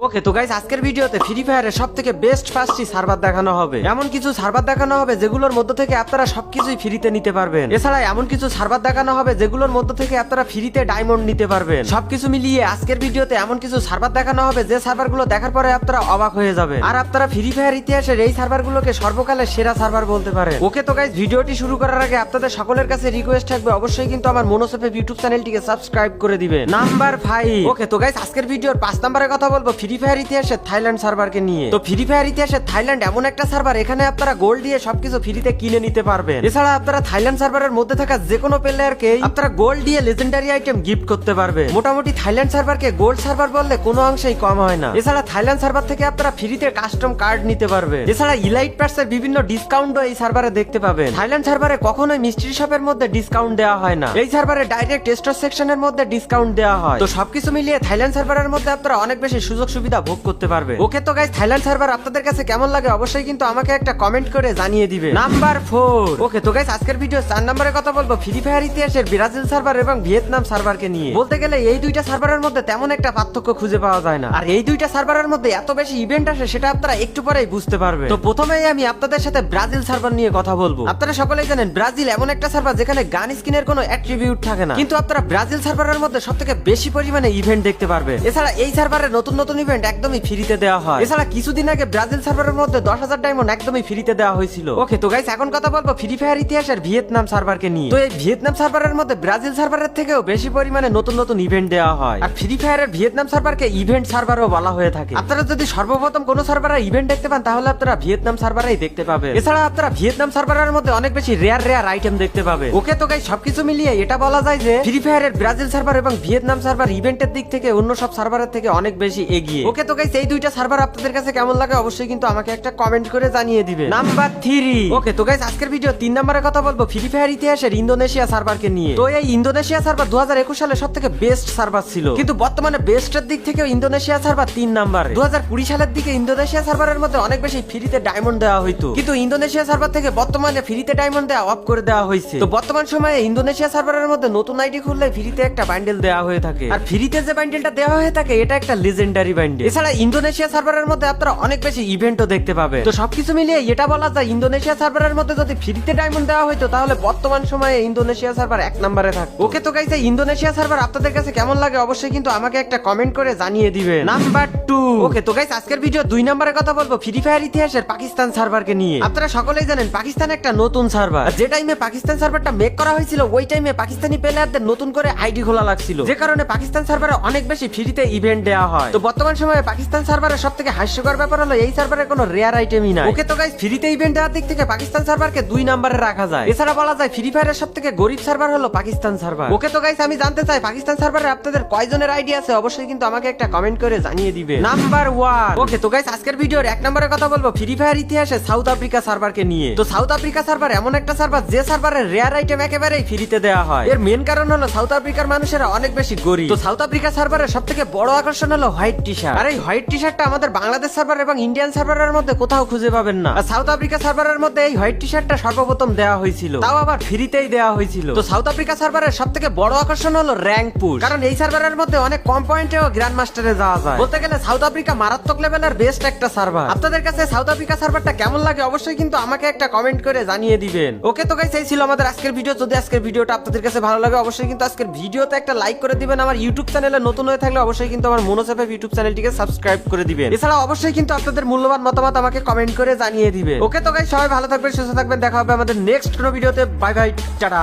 ওকে তো গাইস আজকের ভিডিওতে ফ্রি ফায়ারের সব থেকে বেস্ট পাঁচটি সার্ভার দেখানো হবে। এমন কিছু সার্ভার দেখানো হবে যেগুলোর মধ্য থেকে আপনারা সবকিছুই ফ্রিতে নিতে পারবেন। এছাড়া এমন কিছু সার্ভার দেখানো হবে যেগুলোর মধ্য থেকে আপনারা ফ্রিতে ডায়মন্ড নিতে পারবেন। সবকিছু মিলিয়ে আজকের ভিডিওতে এমন কিছু সার্ভার দেখানো হবে যে সার্ভারগুলো দেখার পরে আপনারা অবাক হয়ে যাবেন। আর আপনারা ফ্রি ফায়ার ইতিহাসের এই সার্ভারগুলোকে সর্বকালের সেরা সার্ভার বলতে পারেন। ওকে তো গাইস ভিডিওটি শুরু করার আগে আপনাদের সকলের কাছে রিকোয়েস্ট থাকবে, অবশ্যই কিন্তু আমার মনোসেফে ইউটিউব চ্যানেলটিকে সাবস্ক্রাইব করে দিবেন। নাম্বার ফাইভ ওকে তো গাইস আজকের ভিডিওর পাঁচ নম্বরের কথা বলব ফ্রি ফায়ার ইতিহাসের থাইল্যান্ড সার্ভারকে নিয়ে। তো ফ্রি ফায়ার ইতিহাসে থাইল্যান্ড এমন একটা সার্ভার এখানে আপনারা গোল্ড দিয়ে সবকিছু ফ্রিতে কিনে নিতে পারবেন। এছাড়া আপনারা থাইল্যান্ড সার্ভারের মধ্যে থাকা যে কোনো প্লেয়ারকে আপনারা গোল্ড দিয়ে লেজেন্ডারি আইটেম গিফট করতে পারবে মোটামুটি থাইল্যান্ড সার্ভারকে গোল্ড সার্ভার বললে কোনো অংশেই কম হয় না। এছাড়া থাইল্যান্ড সার্ভার থেকে আপনারা ফ্রিতে কাস্টম কার্ড নিতে পারবেন। এছাড়া ইলাইট প্যাটসের বিভিন্ন ডিসকাউন্টও এই সার্ভারে দেখতে পাবেন। থাইল্যান্ড সার্ভারে কখনোই মিস্ট্রি শপের মধ্যে ডিসকাউন্ট দেওয়া হয় না। এই সার্ভারে ডাইরেক্ট স্টোর সেকশনের মধ্যে ডিসকাউন্ট দেওয়া হয়। তো সবকিছু মিলিয়ে থাইল্যান্ড সার্ভারের মধ্যে আপনারা অনেক বেশি সুযোগ সুবিধা ভোগ করতে পারবে। ওকে তো গাইস থাইল্যান্ড সার্ভার আপনাদের কাছে কেমন লাগে অবশ্যই কিন্তু আমাকে একটা কমেন্ট করে জানিয়ে দিবে। নাম্বার ফোর ওকে তো গাইস আজকের ভিডিও চার নম্বরে কথা বলব ফ্রি ফায়ার ইতিহাসের ব্রাজিল সার্ভার এবং ভিয়েতনাম সার্ভারকে নিয়ে। বলতে গেলে এই দুইটা সার্ভারের মধ্যে তেমন একটা পার্থক্য খুঁজে পাওয়া যায় না। আর এই দুইটা সার্ভারের মধ্যে এত বেশি ইভেন্ট আসে সেটা আপনারা একটু পরেই বুঝতে পারবে। তো প্রথমেই আমি আপনাদের সাথে ব্রাজিল সার্ভার নিয়ে কথা বলব। আপনারা সকলেই জানেন ব্রাজিল এমন একটা সার্ভার যেখানে গান স্কিনের কোনো অ্যাট্রিবিউট থাকে না। কিন্তু আপনারা ব্রাজিল সার্ভারের মধ্যে সব থেকে বেশি পরিমাণে ইভেন্ট দেখতে পারবে। এছাড়া এই সার্ভারে নতুন নতুন ইভেন্ট একদমই ফ্রিতে দেওয়া হয়। এছাড়া কিছুদিন আগে ব্রাজিল সার্ভারের মধ্যে দশ হাজার ডায়মন্ড একদমই ফ্রিতে দেওয়া হয়েছিল। ওকে তো গাইস এখন কথা বলব ফ্রি ফায়ার ইতিহাসের ভিয়েতনাম সার্ভারকে নিয়ে। তো এই ভিয়েতনাম সার্ভারের মধ্যে ব্রাজিল সার্ভারের থেকেও বেশি পরিমাণে নতুন নতুন ইভেন্ট দেওয়া হয়। আর ফ্রি ফায়ারের ভিয়েতনাম সার্ভারকে ইভেন্ট সার্ভারও বলা হয়ে থাকে। আপনারা যদি সর্বপ্রথম কোনো সার্ভারে ইভেন্ট দেখতে পান তাহলে আপনারা ভিয়েতনাম সার্ভারেই দেখতে পাবেন। এছাড়া আপনারা ভিয়েতনাম সার্ভারের মধ্যে অনেক বেশি রেয়ার রেয়ার আইটেম দেখতে পাবেন। ওকে তো গাইস সবকিছু মিলিয়ে এটা বলা যায় যে ফ্রি ফায়ারের ব্রাজিল সার্ভার এবং ভিয়েতনাম সার্ভার ইভেন্টের দিক থেকে অন্য সব সার্ভারের থেকে অনেক বেশি এগিয়ে ওকে তো গাইস এই দুইটা সার্ভার আপনাদের কাছে কেমন লাগে অবশ্যই কিন্তু আমাকে একটা কমেন্ট করে জানিয়ে দিবে। নাম্বার থ্রি ওকে তো গাইস আজকের ভিডিও তিন নম্বরের কথা বলব ফ্রি ফায়ার ইতিহাসের ইন্দোনেশিয়া সার্ভারকে নিয়ে। তো এই ইন্দোনেশিয়া সার্ভার দু সালে সব থেকে বেস্ট সার্ভার ছিল। কিন্তু বর্তমানে বেস্টের দিক থেকে ইন্দোনেশিয়া সার্ভার তিন নাম্বারে। দু সালের দিকে ইন্দোনেশিয়া সার্ভারের মধ্যে অনেক বেশি ফ্রিতে ডায়মন্ড দেওয়া হইতো। কিন্তু ইন্দোনেশিয়া সার্ভার থেকে বর্তমানে ফ্রিতে ডায়মন্ড দেওয়া অফ করে দেওয়া হয়েছে তো বর্তমান সময়ে ইন্দোনেশিয়া সার্ভারের মধ্যে নতুন আইডি খুললে ফ্রিতে একটা বান্ডেল দেওয়া হয়ে থাকে। আর ফ্রিতে যে বান্ডেলটা দেওয়া হয়ে থাকে এটা একটা লেজেন্ডারি বান্ডেল এছাড়া ইন্দোনেশিয়া সার্ভারের মধ্যে আপনারা অনেক বেশি ইভেন্টও দেখতে পাবে তো সবকিছু মিলিয়ে এটা বলা যায় ইন্দোনেশিয়া সার্ভারের মধ্যে যদি ফ্রিতে ডায়মন্ড দেওয়া হয়তো তাহলে বর্তমান সময়ে ইন্দোনেশিয়া সার্ভার এক নম্বরে থাকে ওকে তো গাইছে ইন্দোনেশিয়া সার্ভার আপনাদের কাছে কেমন লাগে অবশ্যই কিন্তু আমাকে একটা কমেন্ট করে জানিয়ে দিবে নাম্বার টু ওকে, তো গাইস আজকের ভিডিও দুই নম্বরে কথা বলব ফ্রি ফায়ার ইতিহাসের পাকিস্তান সার্ভারকে নিয়ে। আপনারা সকলেই জানেন, পাকিস্তান একটা নতুন সার্ভার যে টাইমে পাকিস্তান সার্ভারটা মেক করা হয়েছিল, ওই টাইমে পাকিস্তানি প্লেয়ারদের নতুন করে আইডি খোলা লাগছিল। যে কারণে পাকিস্তান সার্ভারে অনেক বেশি ফ্রিতে ইভেন্ট দেওয়া হয়। তো বর্তমান সময়ে পাকিস্তান সব থেকে হাস্যকর ব্যাপার হলো, এই সার্ভারে কোনো রেয়ার আইটেমই ওকে, তো গাইস ফ্রিতে ইভেন্ট দেওয়ার দিক থেকে পাকিস্তান সার্ভারকে দুই নম্বরে রাখা যায়। এছাড়া বলা যায় ফ্রি ফায়ারের সব থেকে গরিব সার্ভার হলো পাকিস্তান সার্ভার ওকে, তো গাইস আমি জানতে চাই, পাকিস্তান সার্ভারে আপনাদের কয়জনের আইডি আছে? অবশ্যই কিন্তু আমাকে একটা কমেন্ট করে জানিয়ে দিবে। নাম্বার ওয়ান ওকে তো গাইস আজকের ভিডিওর এক নম্বরে কথা বলব। ফ্রি ফায়ার ইতিহাসে সাউথ আফ্রিকা সার্ভারকে নিয়ে। তো সাউথ আফ্রিকা সার্ভার এমন একটা সার্ভার যে সার্ভারের রেয়ার আইটেম একেবারেই ফ্রিতে দেওয়া হয়। এর মেন কারণ হলো সাউথ আফ্রিকার মানুষেরা অনেক বেশি গরিব। তো সাউথ আফ্রিকা সার্ভারের সব থেকে বড় আকর্ষণ হলো হোয়াইট টি শার্ট আর এই হোয়াইট টি শার্টটা আমাদের বাংলাদেশ সার্ভার এবং ইন্ডিয়ান সার্ভারের মধ্যে কোথাও খুঁজে পাবেন না। আর সাউথ আফ্রিকা সার্ভারের মধ্যে এই হোয়াইট টি শার্টটা সর্বপ্রথম দেওয়া হয়েছিল। তাও আবার ফ্রিতেই দেওয়া হয়েছিল। তো সাউথ আফ্রিকা সার্ভারের সব থেকে বড় আকর্ষণ হলো র্যাঙ্ক পুশ কারণ এই সার্ভারের মধ্যে অনেক কম পয়েন্টেও গ্র্যান্ড মাস্টারে যাওয়া যায়। বলতে গেলে সাউথ আফ্রিকা মারাত্মক লেভেলের বেস্ট একটা সার্ভার আপনাদের কাছে সাউথ আফ্রিকা সার্ভারটা কেমন লাগে অবশ্যই কিন্তু আমাকে একটা কমেন্ট করে জানিয়ে দিবেন। ওকে তো গাইস এই ছিল আমাদের আজকের ভিডিও যদি আজকের ভিডিওটা আপনাদের কাছে ভালো লাগে, অবশ্যই কিন্তু আজকের ভিডিওতে একটা লাইক করে দিবেন। আমার ইউটিউব চ্যানেলে নতুন হয়ে থাকলে অবশ্যই কিন্তু আমার মনোসেফে ইউটিউব চ্যানেলটিকে সাবস্ক্রাইব করে দিবেন। এছাড়া অবশ্যই কিন্তু আপনাদের মূল্যবান মতামত আমাকে কমেন্ট করে জানিয়ে দিবেন। ওকে তো গাইস সবাই ভালো থাকবেন, সুস্থ থাকবেন। দেখা হবে আমাদের নেক্সট কোনো ভিডিওতে বাই বাই টাটা